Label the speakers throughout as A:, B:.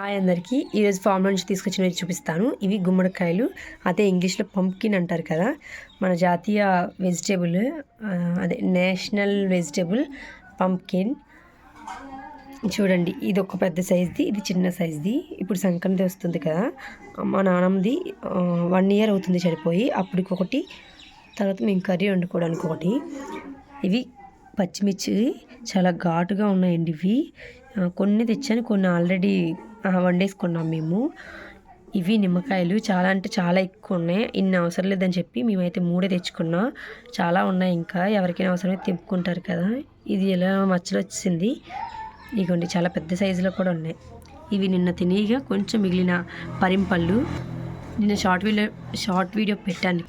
A: Hi అందరికీ. ఈరోజు form నుంచి తీసుకొచ్చినవి చూపిస్తాను. ఇవి గుమ్మడికాయలు. అదే ఇంగ్లీష్లో పంప్కిన్ అంటారు కదా మన జాతీయ వెజిటేబుల్ అదే నేషనల్ వెజిటేబుల్ పంప్కిన్. చూడండి ఇది ఒక పెద్ద సైజ్ది ఇది చిన్న సైజ్ది. ఇప్పుడు సంక్రాంతి వస్తుంది కదా మా నాన్నమ్మది వన్ ఇయర్ అవుతుంది చనిపోయి. అప్పటికొకటి తర్వాత మేము కర్రీ వండుకోవడానికి ఒకటి. ఇవి పచ్చిమిర్చి చాలా ఘాటుగా ఉన్నాయండి ఇవి. కొన్ని తెచ్చాను కొన్ని ఆల్రెడీ వండేసుకున్నాం మేము. ఇవి నిమ్మకాయలు చాలా అంటే చాలా ఎక్కువ ఉన్నాయి. ఇన్ని అవసరం లేదని చెప్పి మేమైతే మూడే తెచ్చుకున్నాం. చాలా ఉన్నాయి ఇంకా. ఎవరికైనా అవసరమైతే తెంపుకుంటారు కదా. ఇది ఎలా మచ్చలు వచ్చింది ఇగోండి చాలా పెద్ద సైజులో కూడా ఉన్నాయి. ఇవి నిన్న తినేగా కొంచెం మిగిలిన పరింపళ్ళు. నిన్న షార్ట్ వీడియో షార్ట్ వీడియో పెట్టాను.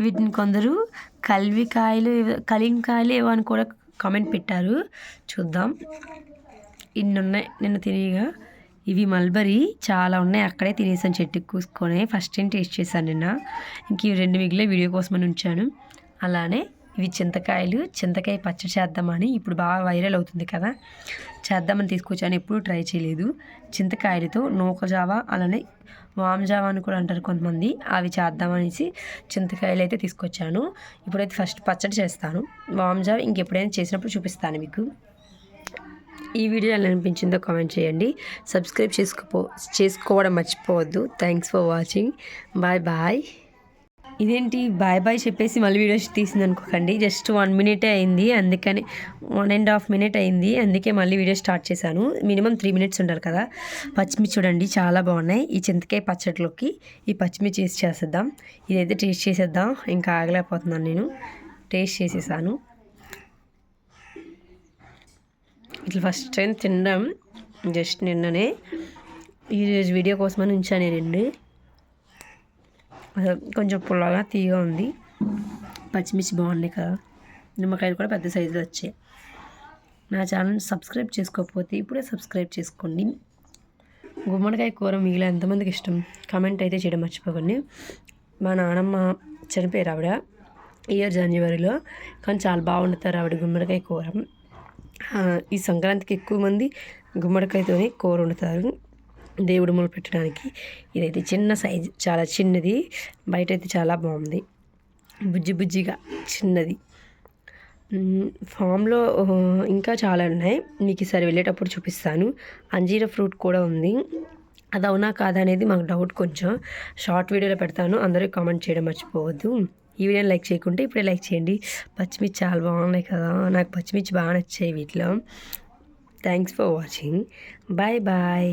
A: వీటిని కొందరు కల్వికాయలు కలింకాయలు ఏవో అని కూడా కామెంట్ పెట్టారు. చూద్దాం. ఇన్ని ఉన్నాయి నిన్న తినేగా. ఇవి మల్బరీ చాలా ఉన్నాయి. అక్కడే తినేసాను చెట్టుకు కూసుకొని. ఫస్ట్ టైం టేస్ట్ చేశాను నిన్న. ఇంక ఇవి రెండు మిగిలిన వీడియో కోసమని ఉంచాను. అలానే ఇవి చింతకాయలు. చింతకాయ పచ్చడి చేద్దామని ఇప్పుడు బాగా వైరల్ అవుతుంది కదా. చేద్దామని తీసుకొచ్చాను. ఎప్పుడు ట్రై చేయలేదు. చింతకాయలతో నూకజావా అలానే వామజావా అని కూడా అంటారు కొంతమంది. అవి చేద్దామనేసి చింతకాయలు అయితే తీసుకొచ్చాను. ఇప్పుడైతే ఫస్ట్ పచ్చడి చేస్తాను. వామజావ ఇంకెప్పుడైనా చేసినప్పుడు చూపిస్తాను మీకు. ఈ వీడియో ఎలా అనిపించిందో కామెంట్ చేయండి. సబ్స్క్రైబ్ చేసుకోపో చేసుకోవడం మర్చిపోవద్దు. Thanks for watching bye bye ఇదేంటి? బాయ్ బాయ్ చెప్పేసి మళ్ళీ వీడియోస్ తీసింది అనుకోకండి. జస్ట్ వన్ మినిటే అయింది. అందుకని వన్ అండ్ హాఫ్ మినిట్ అయింది. అందుకే మళ్ళీ వీడియో స్టార్ట్ చేశాను. మినిమం త్రీ మినిట్స్ ఉండాలి కదా. పచ్చిమిర్చి చూడండి. చాలా బాగున్నాయి. ఈ చింతకాయ పచ్చడిలోకి ఈ పచ్చిమిర్చి వేసి చేసేద్దాం. ఇదైతే టేస్ట్ చేసేద్దాం. ఇంకా ఆగలేకపోతున్నాను నేను. టేస్ట్ చేసేసాను. ఇట్లా ఫస్ట్ టైం తినడం జస్ట్ నిన్ననే. ఈరోజు వీడియో కోసమని ఉంచాను నేను కొంచెం పుల్లగా తీగా ఉంది. పచ్చిమిర్చి బాగున్నాయి కదా. నిమ్మకాయలు కూడా పెద్ద సైజులో వచ్చాయి. నా ఛానల్ సబ్స్క్రైబ్ చేసుకోకపోతే ఇప్పుడే సబ్స్క్రైబ్ చేసుకోండి. గుమ్మడికాయ కూర మిగిలిన ఎంతమందికి ఇష్టం? కామెంట్ అయితే చేయడం మర్చిపోకండి. మా నానమ్మ చనిపోయారు ఆవిడ. ఇయర్ జనవరిలో. కానీ చాలా బాగుండుతారు ఆవిడ గుమ్మడికాయ కూర. ఈ సంక్రాంతికి ఎక్కువ మంది గుమ్మడికాయతోనే కూర వండుతారు. దేవుడు మూలు పెట్టడానికి ఇదైతే చిన్న సైజు చాలా చిన్నది బయట అయితే చాలా బాగుంది. బుజ్జి బుజ్జిగా చిన్నది. ఫామ్లో ఇంకా చాలా ఉన్నాయి. మీకు ఈసారి వెళ్ళేటప్పుడు చూపిస్తాను. అంజీర ఫ్రూట్ కూడా ఉంది. అది అవునా కాదా అనేది మాకు డౌట్ కొంచెం. షార్ట్ వీడియోలో పెడతాను. అందరూ కామెంట్ చేయడం మర్చిపోవద్దు. ఈ వీడియోని లైక్ చేయకుంటే ఇప్పుడే లైక్ చేయండి. పచ్చిమిర్చి చాలా బాగున్నాయి కదా నాకు పచ్చిమిర్చి బాగా నచ్చాయి వీటిలో. Thanks for watching bye bye